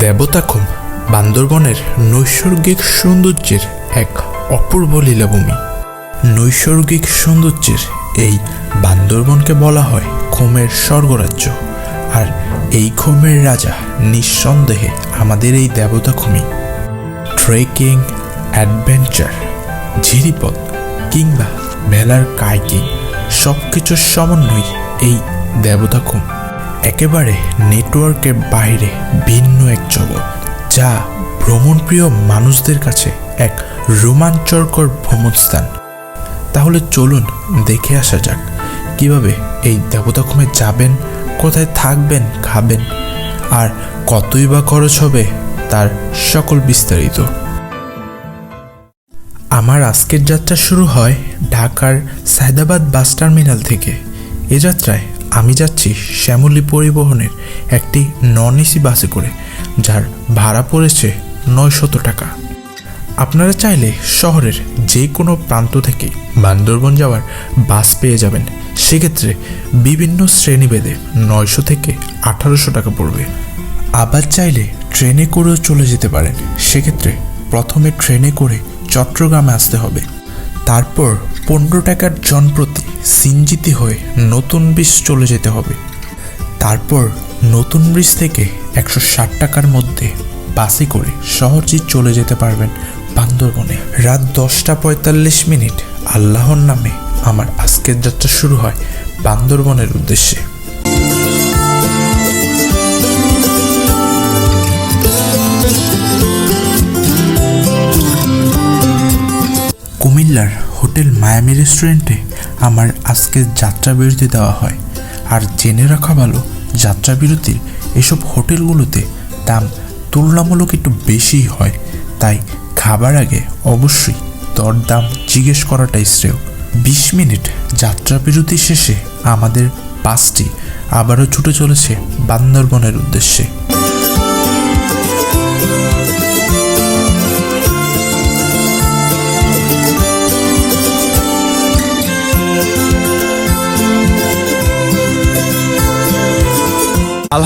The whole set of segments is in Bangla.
দেবতাখুম বান্দরবনের নৈসর্গিক সৌন্দর্যের এক অপূর্ব লীলাভূমি। নৈসর্গিক সৌন্দর্যের এই বান্দরবনকে বলা হয় খোমের স্বর্গরাজ্য। আর এই খোমের রাজা নিঃসন্দেহে আমাদের এই দেবতাখুমি ট্রেকিং, অ্যাডভেঞ্চার, ঝিরিপথ কিংবা মেলার কাইকিং সব কিছুর সমন্বয় এই দেবতাখুম একেবারে নেটওয়ার্কের বাইরে ভিন্ন এক জগৎ। যা ভ্রমণপ্রিয় মানুষদের কাছে এক রোমাঞ্চকর ভ্রমণস্থান। তাহলে চলুন দেখে আসা যাক, কীভাবে এই দেবতাখুমে যাবেন, কোথায় থাকবেন, খাবেন, আর কতই বা খরচ হবে তার সকল বিস্তারিত। আমার আজকের যাত্রা শুরু হয় ঢাকার সায়দাবাদ বাস টার্মিনাল থেকে। এ যাত্রায় আমি যাচ্ছি শ্যামলী পরিবহনের একটি নন এসি বাসে করে, যার ভাড়া পড়েছে নয়শত টাকা। আপনারা চাইলে শহরের যে কোনো প্রান্ত থেকে বান্দরবন যাওয়ার বাস পেয়ে যাবেন। সেক্ষেত্রে বিভিন্ন শ্রেণীভেদে নয়শো থেকে আঠারোশো টাকা পড়বে। আবার চাইলে ট্রেনে করেও চলে যেতে পারেন। সেক্ষেত্রে প্রথমে ট্রেনে করে চট্টগ্রামে আসতে হবে। তারপর পনেরো টাকার জনপ্রতি সিনজিতে হয়ে নতুন ব্রিজ চলে যেতে হবে। তারপর নতুন ব্রিজ থেকে একশো ষাট টাকার মধ্যে বাসে করে সহজেই চলে যেতে পারবেন বান্দরবনে। রাত দশটা পঁয়তাল্লিশ মিনিট আল্লাহর নামে আমার আজকের যাত্রা শুরু হয় বান্দরবনের উদ্দেশ্যে। কুমিল্লার হোটেল মায়ামি রেস্টুরেন্টে আমার আজকের যাত্রা বিরতি দেওয়া হয়। আর জেনে রাখা ভালো, যাত্রা বিরতির এসব হোটেলগুলোতে দাম তুলনামূলক একটু বেশিই হয়। তাই খাবার আগে অবশ্যই দরদাম জিজ্ঞেস করাটাই শ্রেয়। বিশ মিনিট যাত্রা বিরতি শেষে আমাদের বাসটি আবারও ছুটে চলেছে বান্দরবনের উদ্দেশ্যে।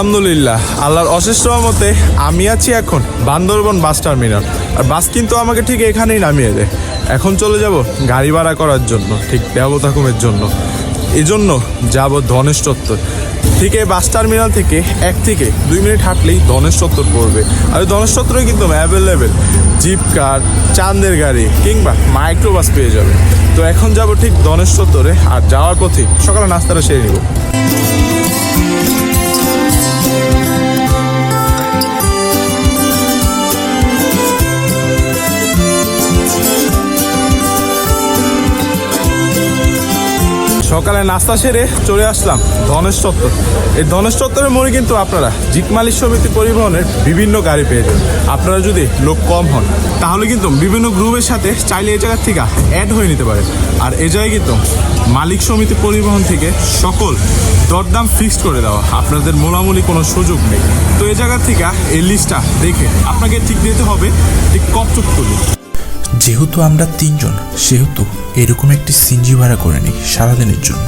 আলহামদুলিল্লাহ, আল্লাহর অশেষ রহমতে আমি আছি এখন বান্দরবন বাস টার্মিনাল। আর বাস কিন্তু আমাকে ঠিক এখানেই নামিয়ে দেয়। এখন চলে যাব গাড়ি ভাড়া করার জন্য, ঠিক দেবতাকুমের জন্য। এই জন্য যাব ধনেশ চত্বর। ঠিক এই বাস টার্মিনাল থেকে এক থেকে দুই মিনিট হাঁটলেই ধনেশ চত্বর পড়বে। আর ধনেশ চত্বরে কিন্তু অ্যাভেলেবেল জিপ কার চাঁদের গাড়ি কিংবা মাইক্রো বাস পেয়ে যাবে। তো এখন যাব ঠিক ধনেশ চত্বরে আর যাওয়ার পথে সকালে নাস্তাটা সেরে নেব। সকালে নাস্তা সেরে চলে আসলাম ধনেশ চত্বর। এই ধনেশ চত্বরের মোড়ে কিন্তু আপনারা জিকমালিক সমিতি পরিবহনের বিভিন্ন গাড়ি পেয়ে যাবেন। আপনারা যদি লোক কম হন, তাহলে কিন্তু বিভিন্ন গ্রুপের সাথে চাইলে এই জায়গার থেকে অ্যাড হয়ে নিতে পারেন। আর এ জায়গায় কিন্তু মালিক সমিতি পরিবহন থেকে সকল দরদাম ফিক্সড করে দেওয়া। আপনাদের মোলামুলি কোনো সুযোগ নেই। তো এ জায়গা থেকে এই লিস্টটা দেখে আপনাকে ঠিক দিতে হবে। ঠিক কপচুপ তুলি যেহেতু আমরা তিনজন, সেহেতু এরকম একটি সিনজি ভাড়া করে নিই সারাদিনের জন্য।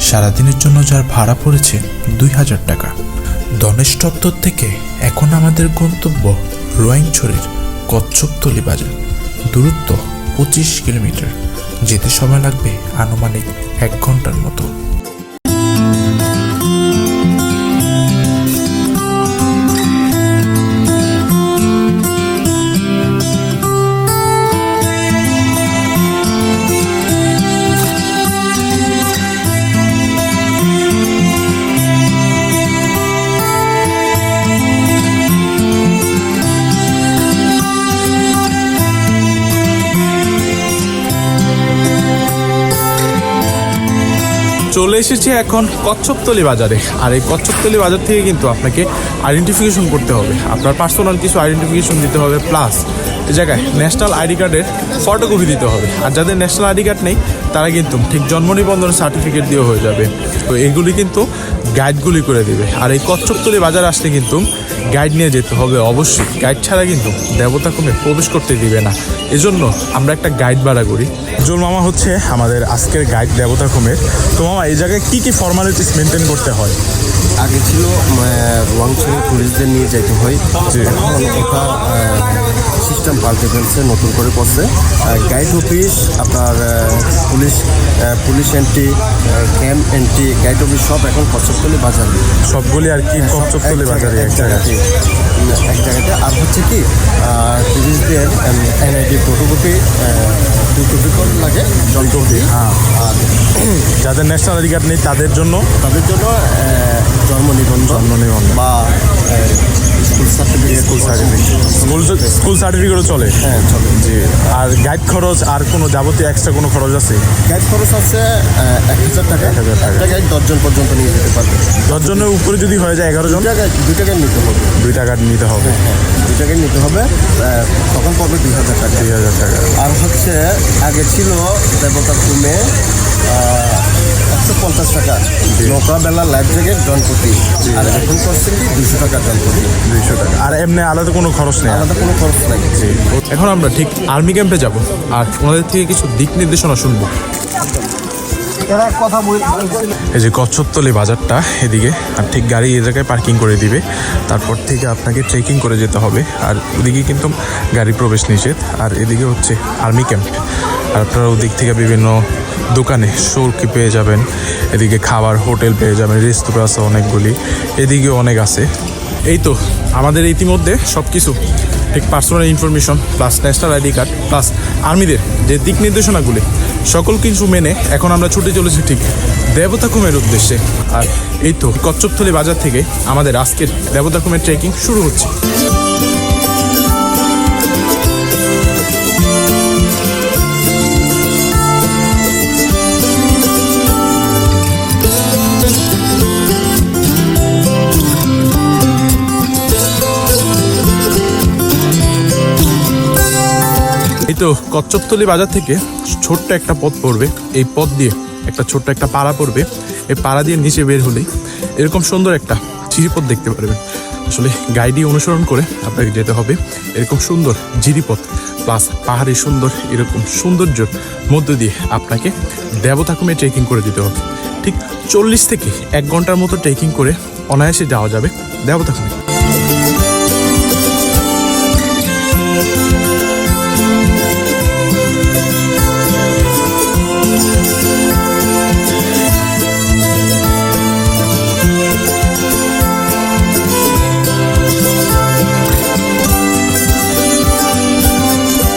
সারাদিনের জন্য যার ভাড়া পড়েছে দুই হাজার টাকা। দনেশ চত্বর থেকে এখন আমাদের গন্তব্য রোয়াইনছড়ির কচ্ছপতলি বাজার। দূরত্ব পঁচিশ কিলোমিটার। যেতে সময় লাগবে আনুমানিক এক ঘণ্টার মতো। চলে এসেছি এখন কচ্ছপতলি বাজারে। আর এই কচ্ছপতলি বাজার থেকে কিন্তু আপনাকে আইডেন্টিফিকেশন করতে হবে। আপনার পার্সোনাল কিছু আইডেন্টিফিকেশন দিতে হবে প্লাস এ জায়গায় ন্যাশনাল আইডি কার্ডের ফটোকপি দিতে হবে। আর যাদের ন্যাশনাল আইডি কার্ড নেই, তারা কিন্তু ঠিক জন্ম নিবন্ধন সার্টিফিকেট দিয়ে হয়ে যাবে। তো এগুলি কিন্তু গাইডগুলি করে দেবে। আর এই কচ্ছপতলি বাজার আসতে কিন্তু গাইড নিয়ে যেতে হবে অবশ্যই। গাইড ছাড়া কিন্তু দেবতা কমে প্রবেশ করতে দিবে না। এজন্য আমরা একটা গাইড ভাড়া করি। জোল মামা হচ্ছে আমাদের আজকের গাইড দেবতা কমের তো মামা, এই জায়গায় কী কী ফর্মালিটিস মেনটেন করতে হয়? আগে ছিল ওয়াংচুরি টুরিস্টদের নিয়ে যেতে হয়। এখন সিস্টেম পাল্টে ফেলছে নতুন করে করছে। গাইড অফিস আপনার police police entry camp entry guide office সব এখন কচ্ছপতলি বাজার। সবগুলি আর কি কচ্ছপতলি বাজারে এক জায়গাতে এক জায়গাতে। আর হচ্ছে কি টুরিস্টদের এনআইডি ফটোকপি দু কপি করে লাগে কপি হ্যাঁ। আর যাদের ন্যাশনাল আইডি কার্ড নেই তাদের জন্য। তাদের জন্য জন্ম নিবন্ধন জন্ম নিবন্ধন। বা school certificate school certificate school school সার্টিফিকেটও চলে? হ্যাঁ চলে। জি। আর গাইড খরচ আর কোনো যাবতীয় এক্সট্রা কোনো খরচ আছে? গাইড খরচ আছে এক হাজার টাকা। এক হাজার টাকা। গাইড দশজন পর্যন্ত নিয়ে যেতে পারবে। দশজনের উপরে যদি হয়ে যায় এগারো জন? দুটা গাইড নিতে হবে। দুই টাকা নিতে হবে। হ্যাঁ দুটা গাইড নিতে হবে। তখন পাবে দুই হাজার টাকা। দুই হাজার টাকা। আর হচ্ছে আগে ছিল দেবতার রুমে একশো পঞ্চাশ টাকা। নৌকা বেলা লাইফ জ্যাকেট জনপ্রতি আর এখন করছেন কি? দুশো টাকা জনপ্রতি দুইশো টাকা। আর এমনি আলাদা কোনো খরচ নেই? আলাদা কোনো খরচ নাই। এখন আমরা ঠিক আর্মি ক্যাম্পে যাব। আর ওনাদের থেকে কিছু দিক নির্দেশনা শুনব। এই যে কচ্ছপতলি বাজারটা এদিকে আর ঠিক গাড়ি এ জায়গায় পার্কিং করে দিবে। তারপর থেকে আপনাকে ট্রেকিং করে যেতে হবে। আর ওদিকে কিন্তু গাড়ি প্রবেশ নিষেধ। আর এদিকে হচ্ছে আর্মি ক্যাম্প। আর আপনারা ওদিক থেকে বিভিন্ন দোকানে সরকি পেয়ে যাবেন, এদিকে খাবার, হোটেল পেয়ে যাবেন রেস্তোরাঁ আছে অনেকগুলি এদিকে অনেক আছে। এই তো, আমাদের ইতিমধ্যে সব কিছু ঠিক personal information plus national ID card plus আর্মিদের যে দিক নির্দেশনাগুলি, সকল কিছু মেনে এখন আমরা ছুটে চলেছি ঠিক দেবতাকুমের উদ্দেশ্যে। আর এই তো, কচ্ছপথলি বাজার থেকে আমাদের আজকের দেবতাকুমের ট্রেকিং শুরু হচ্ছে। তো কচ্ছপতলি বাজার থেকে ছোট্ট একটা পথ পড়বে। এই পথ দিয়ে একটা ছোট্ট একটা পাড়া পড়বে। এই পাড়া দিয়ে নিচে বের হলেই এরকম সুন্দর একটা জিরিপথ দেখতে পারবেন। আসলে গাইডি অনুসরণ করে আপনাকে যেতে হবে। এরকম সুন্দর জিরিপথ প্লাস পাহাড়ি সুন্দর এরকম সৌন্দর্যর মধ্য দিয়ে আপনাকে দেবতাকুমে ট্রেকিং করে দিতে হবে। ঠিক চল্লিশ থেকে এক ঘণ্টার মতো ট্রেকিং করে অনায়াসে যাওয়া যাবে দেবতাকুমে।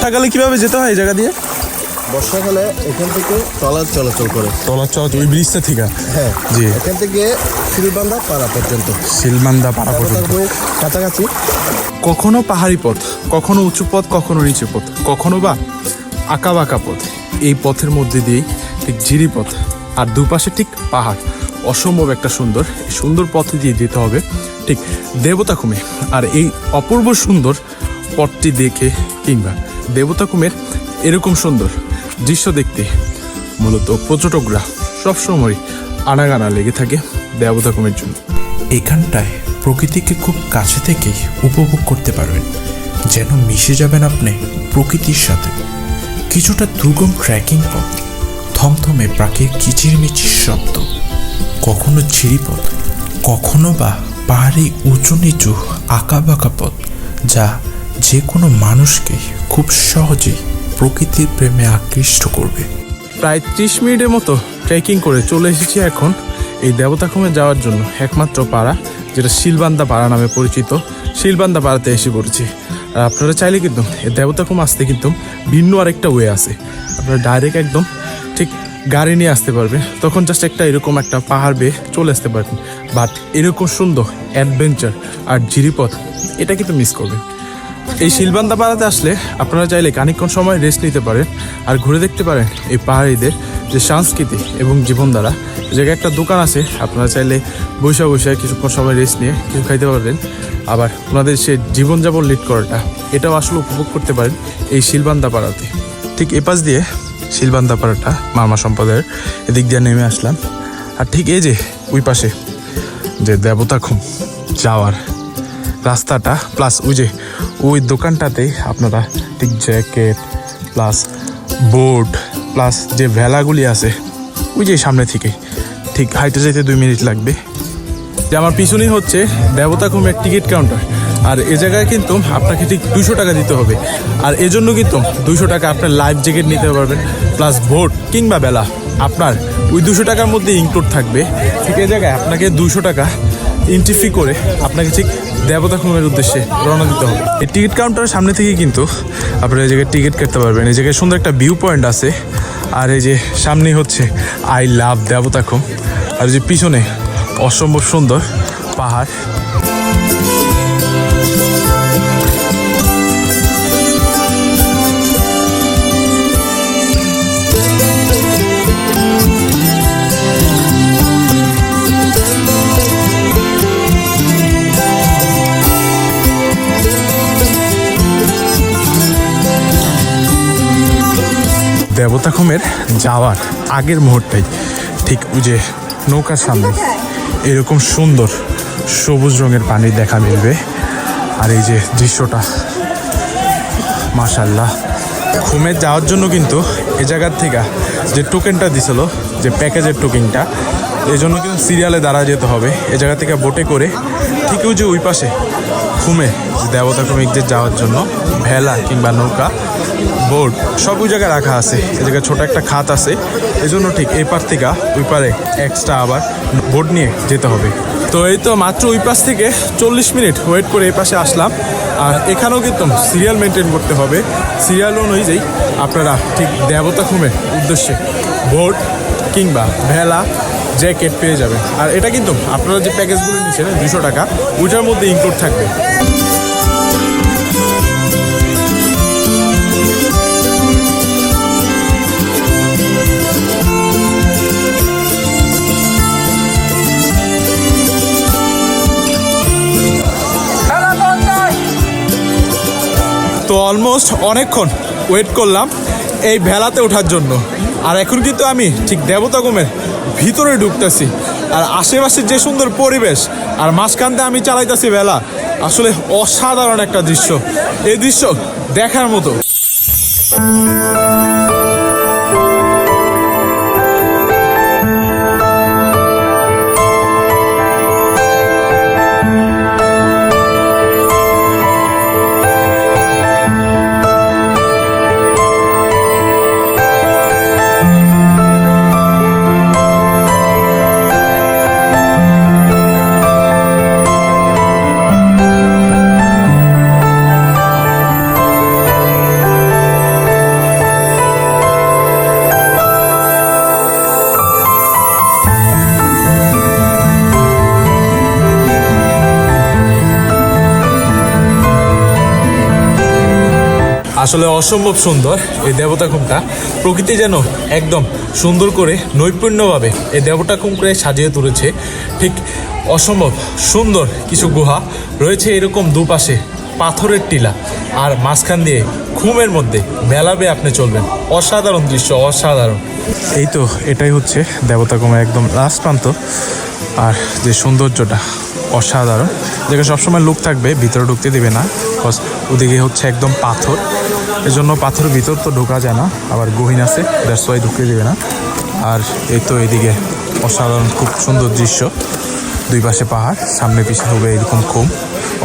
বর্ষাকালে কীভাবে যেতে হয় এই জায়গা দিয়ে? বর্ষাকালে এখান থেকে ট্রলার চলাচল করে। টলার চলাচল ওই ব্রিজটা থেকে হ্যাঁ জি। এখান থেকে শিলবান্ধা পাড়া পর্যন্ত। সিলমান্দা পাড়া পর্যন্ত। কাছাকাছি। কখনো পাহাড়ি পথ কখনো উঁচু পথ কখনো নিচু পথ কখনো বা আঁকা বাঁকা পথ। এই পথের মধ্যে দিয়েই ঠিক জিরি পথ আর দুপাশে ঠিক পাহাড়। অসম্ভব একটা সুন্দর এই সুন্দর পথে দিয়ে যেতে হবে ঠিক দেবতা দেবতাকুমে। আর এই অপূর্ব সুন্দর পথটি দেখে কিংবা দেবতাকুমের এরকম সুন্দর দৃশ্য দেখতে। মূলত পর্যটকরা সবসময় আনাগানা লেগে থাকে দেবতা কুমের জন্য। এখানটায় প্রকৃতিকে খুব কাছে থেকেই উপভোগ করতে পারবেন, যেন মিশে যাবেন আপনি প্রকৃতির সাথে। কিছুটা দুর্গম ট্রেকিং পথ, থমথমে প্রাকের কিচিরমিচির শব্দ, কখনো ঝিরিপথ, কখনো বা পাহাড়ি উঁচু নিচু আঁকা বাঁকা পথ, যা যে কোনো মানুষকে খুব সহজেই প্রকৃতির প্রেমে আকৃষ্ট করবে। প্রায় ত্রিশ মিনিটের মতো ট্রেকিং করে চলে এসেছি এখন এই দেবতাখমে যাওয়ার জন্য। একমাত্র পাড়া, যেটা শিলবান্দা পাড়া নামে পরিচিত। শিলবান্দা পাড়াতে এসে পড়েছি। আর আপনারা চাইলে কিন্তু এই দেবতাখম আসতে কিন্তু ভিন্ন আরেকটা ওয়ে আছে। আপনারা ডাইরেক্ট একদম ঠিক গাড়ি নিয়ে আসতে পারবেন। তখন জাস্ট একটা এরকম একটা পাহাড় বেয়ে চলে আসতে পারবেন। বাট এরকম সুন্দর অ্যাডভেঞ্চার আর জিরিপথ এটা কিন্তু মিস করবেন। এই শিলবান্দা পাড়াতে আসলে আপনারা চাইলে খানিকক্ষণ সময় রেস্ট নিতে পারেন আর ঘুরে দেখতে পারেন এই পাহাড়িদের যে সংস্কৃতি এবং জীবনধারা। জায়গায় একটা দোকান আছে, আপনারা চাইলে বৈশা বৈশা কিছুক্ষণ সময় রেস্ট নিয়ে কিছু খাইতে পারবেন। আবার ওনাদের সে জীবনযাপন লিড করাটা, এটাও আসলে উপভোগ করতে পারেন এই শিলবান্দা পাড়াতে। ঠিক এপাশ দিয়ে শিলবান্দা পাড়াটা, মামা সম্প্রদায়ের এদিক দিয়ে নেমে আসলাম। আর ঠিক এই যে ওই পাশে যে দেবতাখুম যাওয়ার রাস্তাটা প্লাস ওই যে ওই দোকানটাতে আপনারা ঠিক জ্যাকেট প্লাস বোর্ড প্লাস যে ভেলাগুলি আছে, ওই যে সামনে থেকে, ঠিক হাইটে যেতে দুই মিনিট লাগবে। যে আমার পিছনেই হচ্ছে দেবতা ঘুমের টিকিট কাউন্টার। আর এ জায়গায় কিন্তু আপনাকে ঠিক দুশো টাকা দিতে হবে। আর এজন্য কিন্তু দুশো টাকা আপনার লাইফ জ্যাকেট নিতে পারবেন প্লাস ভোট কিংবা বেলা। আপনার ওই দুশো টাকার মধ্যে ইনক্লুড থাকবে। ঠিক এই জায়গায় আপনাকে দুশো টাকা এন্ট্রি ফি করে আপনাকে ঠিক দেবতা খুমের উদ্দেশ্যে রওনা দিতে হবে। এই টিকিট কাউন্টারের সামনে থেকে কিন্তু আপনারা এই জায়গায় টিকিট কাটতে পারবেন। এই জায়গায় সুন্দর একটা ভিউ পয়েন্ট আছে। আর এই যে সামনেই হচ্ছে আই লাভ দেবতা খুম। আর যে পিছনে অসম্ভব সুন্দর পাহাড়। দেবতাখমের যাওয়ার আগের মুহূর্তেই ঠিক যে নৌকার সামনে এরকম সুন্দর সবুজ রঙের পানি দেখা মিলবে। আর এই যে দৃশ্যটা মাশাল্লাহ ঘুমে যাওয়ার জন্য কিন্তু এ জায়গার থেকে যে টোকেনটা দিছিল, যে প্যাকেজের টোকেনটা এই জন্য কিন্তু সিরিয়ালে দাঁড়া যেতে হবে। এ জায়গা থেকে বোটে করে ঠিক ওই যে ওই পাশে যে দেবতা ক্রমিকদের যাওয়ার জন্য ভেলা কিংবা নৌকা বোট সব জায়গায় রাখা আছে। এ জায়গায় ছোট একটা খাত আছে। এই জন্য ঠিক এই পার থেকে ওই পারে এক্সট্রা আবার বোর্ড নিয়ে যেতে হবে। তো এই তো মাত্র ওই পাশ থেকে চল্লিশ মিনিট ওয়েট করে এই পাশে আসলাম। আর এখানেও কিন্তু সিরিয়াল মেনটেন করতে হবে। সিরিয়াল অনুযায়ী আপনারা ঠিক দেবতা খুমের উদ্দেশ্যে ভোট কিংবা ভেলা জ্যাকেট পেয়ে যাবেন। আর এটা কিন্তু আপনারা যে প্যাকেজগুলো নিচ্ছেন দুশো টাকা, ওইটার মধ্যে ইনক্লুড থাকবে। তো অলমোস্ট অনেকক্ষণ ওয়েট করলাম এই ভেলাতে ওঠার জন্য। আর এখন কিন্তু আমি ঠিক দেবতাগমের ভিতরে ঢুকতেছি। আর আশেপাশে যে সুন্দর পরিবেশ, আর মাঝখানতে আমি চালাইতেছি ভেলা, আসলে অসাধারণ একটা দৃশ্য। এই দৃশ্য দেখার মতো। আসলে অসম্ভব সুন্দর এই দেবতা খুমটা প্রকৃতি যেন একদম সুন্দর করে, নৈপুণ্যভাবে এই দেবতা খুমকে সাজিয়ে তুলেছে। ঠিক অসম্ভব সুন্দর কিছু গুহা রয়েছে এরকম দুপাশে, পাথরের টিলা। আর মাঝখান দিয়ে ঘুমের মধ্যে মেলাবে আপনি চলবেন। অসাধারণ দৃশ্য, অসাধারণ। এই তো এটাই হচ্ছে দেবতা দেবতাগমের একদম লাস্ট প্রান্ত। আর যে সৌন্দর্যটা অসাধারণ। যেখানে সবসময় লোক থাকবে, ভিতরে ঢুকতে দেবে না। কজ ওদিকে হচ্ছে একদম পাথর। এজন্য পাথরের ভিতর তো ঢোকা যায় না, আবার গহীন আছে দ্যাটস ওয়াই ঢুকতে দেবে না। আর এই তো এদিকে অসাধারণ, খুব সুন্দর দৃশ্য। দুই পাশে পাহাড়, সামনে পিছিয়ে হবে এরকম খুব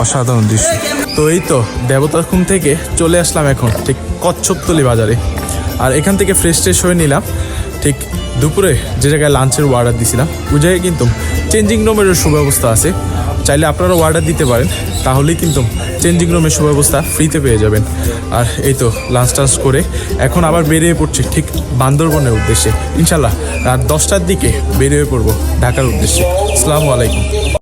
অসাধারণ দৃশ্য। তো এই তো দেবতার খুম থেকে চলে আসলাম এখন, ঠিক কচ্ছপতলি বাজারে। আর এখান থেকে ফ্রেশ ট্রেশ হয়ে নিলাম, ঠিক দুপুরে যে জায়গায় লাঞ্চের অর্ডার দিছিলাম, ওই জায়গায় কিন্তু চেঞ্জিং রুমের সুব্যবস্থা আছে। চাইলে আপনারাও অর্ডার দিতে পারেন, তাহলেই কিন্তু চেঞ্জিং রুমের সুব্যবস্থা ফ্রিতে পেয়ে যাবেন। আর এই তো লাঞ্চ টাঞ্চ করে এখন আবার বেরিয়ে পড়ছি ঠিক বান্দরবনের উদ্দেশ্যে। ইনশাল্লাহ রাত দশটার দিকে বেরিয়ে পড়ব ঢাকার উদ্দেশ্যে। আসসালামু আলাইকুম।